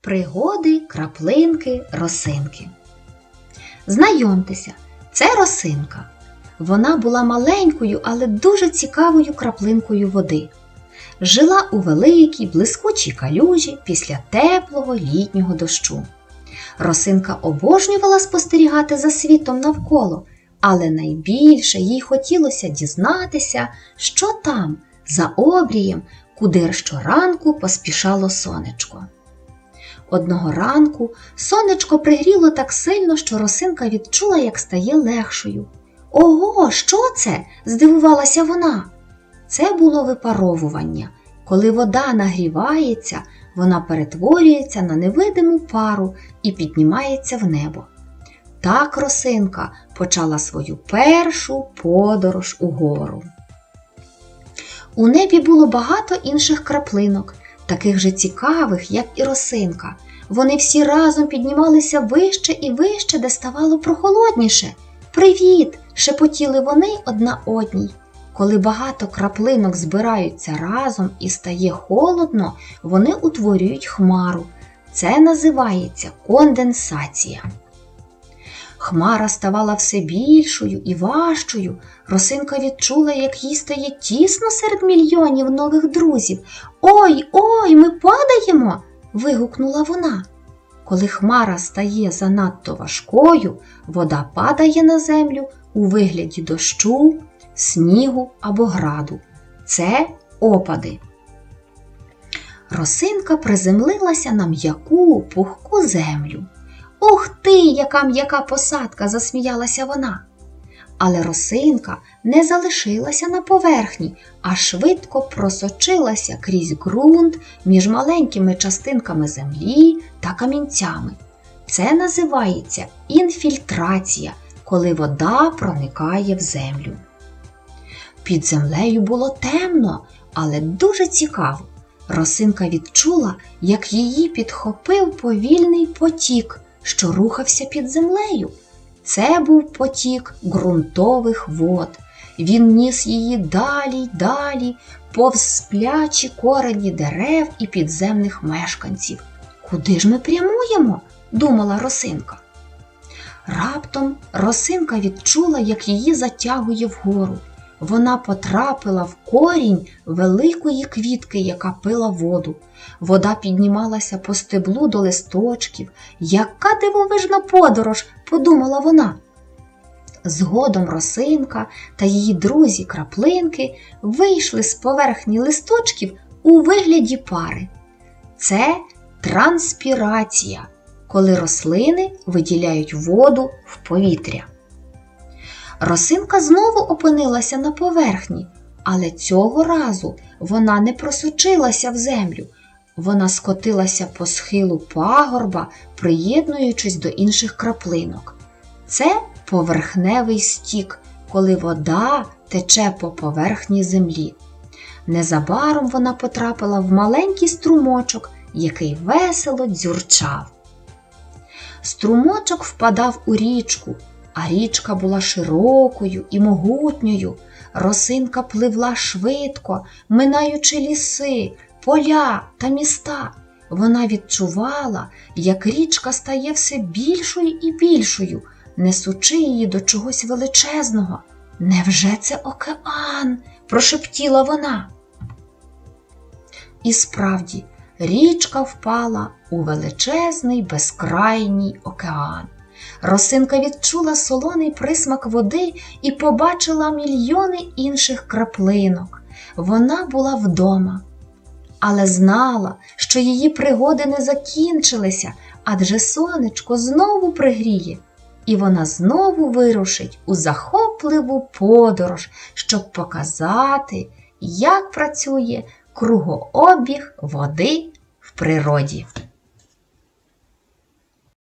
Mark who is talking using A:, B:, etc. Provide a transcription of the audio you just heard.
A: Пригоди, краплинки, росинки. Знайомтеся, це росинка. Вона була маленькою, але дуже цікавою краплинкою води. Жила у великій, блискучій калюжі після теплого літнього дощу. Росинка обожнювала спостерігати за світом навколо, але найбільше їй хотілося дізнатися, що там, за обрієм, куди щоранку поспішало сонечко. Одного ранку сонечко пригріло так сильно, що росинка відчула, як стає легшою. Ого, що це? здивувалася вона. Це було випаровування. Коли вода нагрівається, вона перетворюється на невидиму пару і піднімається в небо. Так росинка почала свою першу подорож угору. У небі було багато інших краплинок, таких же цікавих, як і росинка. Вони всі разом піднімалися вище і вище, де ставало прохолодніше. Привіт! шепотіли вони одна одній. Коли багато краплинок збираються разом і стає холодно, вони утворюють хмару. Це називається конденсація. Хмара ставала все більшою і важчою. Росинка відчула, як їй стає тісно серед мільйонів нових друзів. Ой, ой, ми падаємо. вигукнула вона. Коли хмара стає занадто важкою, вода падає на землю у вигляді дощу, снігу або граду. Це опади. Росинка приземлилася на м'яку пухку землю. Ух ти, яка м'яка посадка! засміялася вона. Але росинка не залишилася на поверхні, а швидко просочилася крізь ґрунт між маленькими частинками землі та камінцями. Це називається інфільтрація, коли вода проникає в землю. Під землею було темно, але дуже цікаво. Росинка відчула, як її підхопив повільний потік, що рухався під землею. Це був потік ґрунтових вод. Він ніс її далі й далі, повз сплячі корені дерев і підземних мешканців. Куди ж ми прямуємо? думала росинка. Раптом росинка відчула, як її затягує вгору. Вона потрапила в корінь великої квітки, яка пила воду. Вода піднімалася по стеблу до листочків. Яка дивовижна подорож, подумала вона. Згодом росинка та її друзі краплинки вийшли з поверхні листочків у вигляді пари. Це транспірація, коли рослини виділяють воду в повітря. Росинка знову опинилася на поверхні, але цього разу вона не просочилася в землю. Вона скотилася по схилу пагорба, приєднуючись до інших краплинок. Це поверхневий стік, коли вода тече по поверхні землі. Незабаром вона потрапила в маленький струмочок, який весело дзюрчав. Струмочок впадав у річку, а річка була широкою і могутньою. Росинка пливла швидко, минаючи ліси, поля та міста. Вона відчувала, як річка стає все більшою і більшою, несучи її до чогось величезного. Невже це океан? прошептіла вона. І справді, річка впала у величезний безкрайній океан. Росинка відчула солоний присмак води і побачила мільйони інших краплинок. Вона була вдома, але знала, що її пригоди не закінчилися, адже сонечко знову пригріє, і вона знову вирушить у захопливу подорож, щоб показати, як працює кругообіг води в природі.